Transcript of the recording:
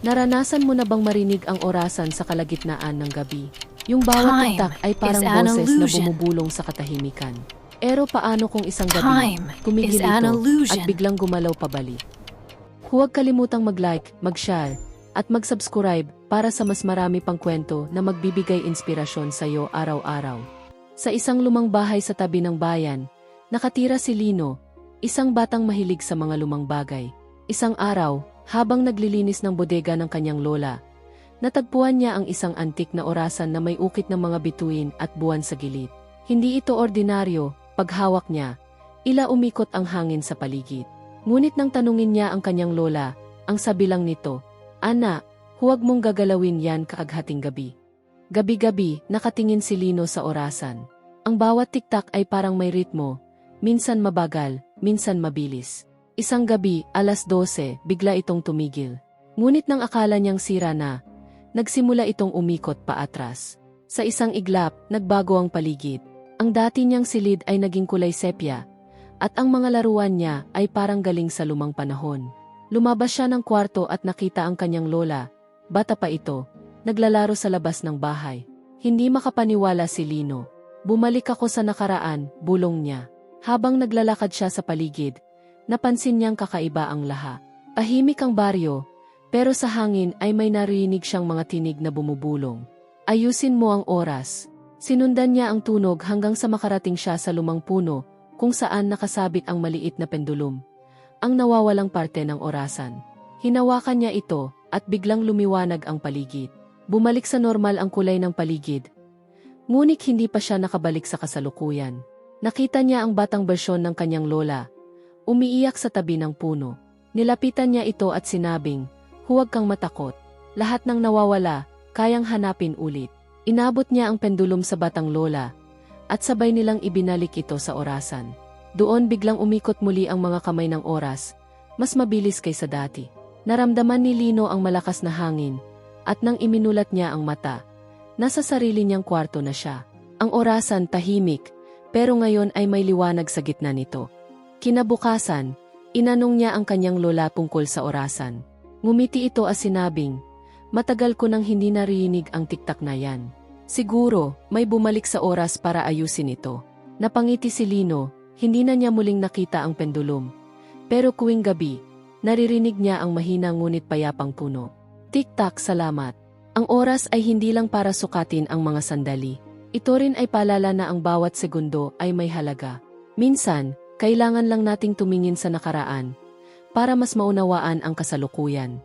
Naranasan mo na bang marinig ang orasan sa kalagitnaan ng gabi? Yung bawat tiktak ay parang boses na bumubulong sa katahimikan. Pero paano kung isang gabi, an ito at biglang gumalaw pabalik? Huwag kalimutang mag-like, mag-share, at mag-subscribe para sa mas marami pang kwento na magbibigay inspirasyon sa iyo araw-araw. Sa isang lumang bahay sa tabi ng bayan, nakatira si Lino, isang batang mahilig sa mga lumang bagay. Isang araw, habang naglilinis ng bodega ng kanyang lola, natagpuan niya ang isang antik na orasan na may ukit ng mga bituin at buwan sa gilid. Hindi ito ordinaryo, paghawak niya, ila umikot ang hangin sa paligid. Ngunit nang tanungin niya ang kanyang lola, ang sabi lang nito, Ana, huwag mong gagalawin yan kaaghating gabi. Gabi-gabi, nakatingin si Lino sa orasan. Ang bawat tiktak ay parang may ritmo, minsan mabagal, minsan mabilis. Isang gabi, alas 12, bigla itong tumigil. Ngunit nang akala niyang sira na, nagsimula itong umikot pa atras. Sa isang iglap, nagbago ang paligid. Ang dati niyang silid ay naging kulay sepia, at ang mga laruan niya ay parang galing sa lumang panahon. Lumabas siya ng kwarto at nakita ang kanyang lola. Bata pa ito, naglalaro sa labas ng bahay. Hindi makapaniwala si Lino. Bumalik ako sa nakaraan, bulong niya. Habang naglalakad siya sa paligid, napansin niyang kakaiba ang laha. Tahimik ang baryo, pero sa hangin ay may narinig siyang mga tinig na bumubulong. Ayusin mo ang oras. Sinundan niya ang tunog hanggang sa makarating siya sa lumang puno, kung saan nakasabit ang maliit na pendulum. Ang nawawalang parte ng orasan. Hinawakan niya ito, at biglang lumiwanag ang paligid. Bumalik sa normal ang kulay ng paligid. Ngunit hindi pa siya nakabalik sa kasalukuyan. Nakita niya ang batang bersyon ng kanyang lola. Umiiyak sa tabi ng puno. Nilapitan niya ito at sinabing, Huwag kang matakot. Lahat ng nawawala, kayang hanapin ulit. Inabot niya ang pendulum sa batang lola, at sabay nilang ibinalik ito sa orasan. Doon biglang umikot muli ang mga kamay ng oras, mas mabilis kaysa dati. Naramdaman ni Lino ang malakas na hangin, at nang iminulat niya ang mata, nasa sarili niyang kwarto na siya. Ang orasan tahimik, pero ngayon ay may liwanag sa gitna nito. Kinabukasan, inanong niya ang kanyang lola tungkol sa orasan. Ngumiti ito as sinabing, matagal ko nang hindi narinig ang tiktak na yan. Siguro, may bumalik sa oras para ayusin ito. Napangiti si Lino, hindi na niya muling nakita ang pendulum. Pero kuwing gabi, naririnig niya ang mahina ngunit payapang puno. Tik-tak, salamat. Ang oras ay hindi lang para sukatin ang mga sandali. Ito rin ay paalala na ang bawat segundo ay may halaga. Minsan, kailangan lang nating tumingin sa nakaraan para mas maunawaan ang kasalukuyan.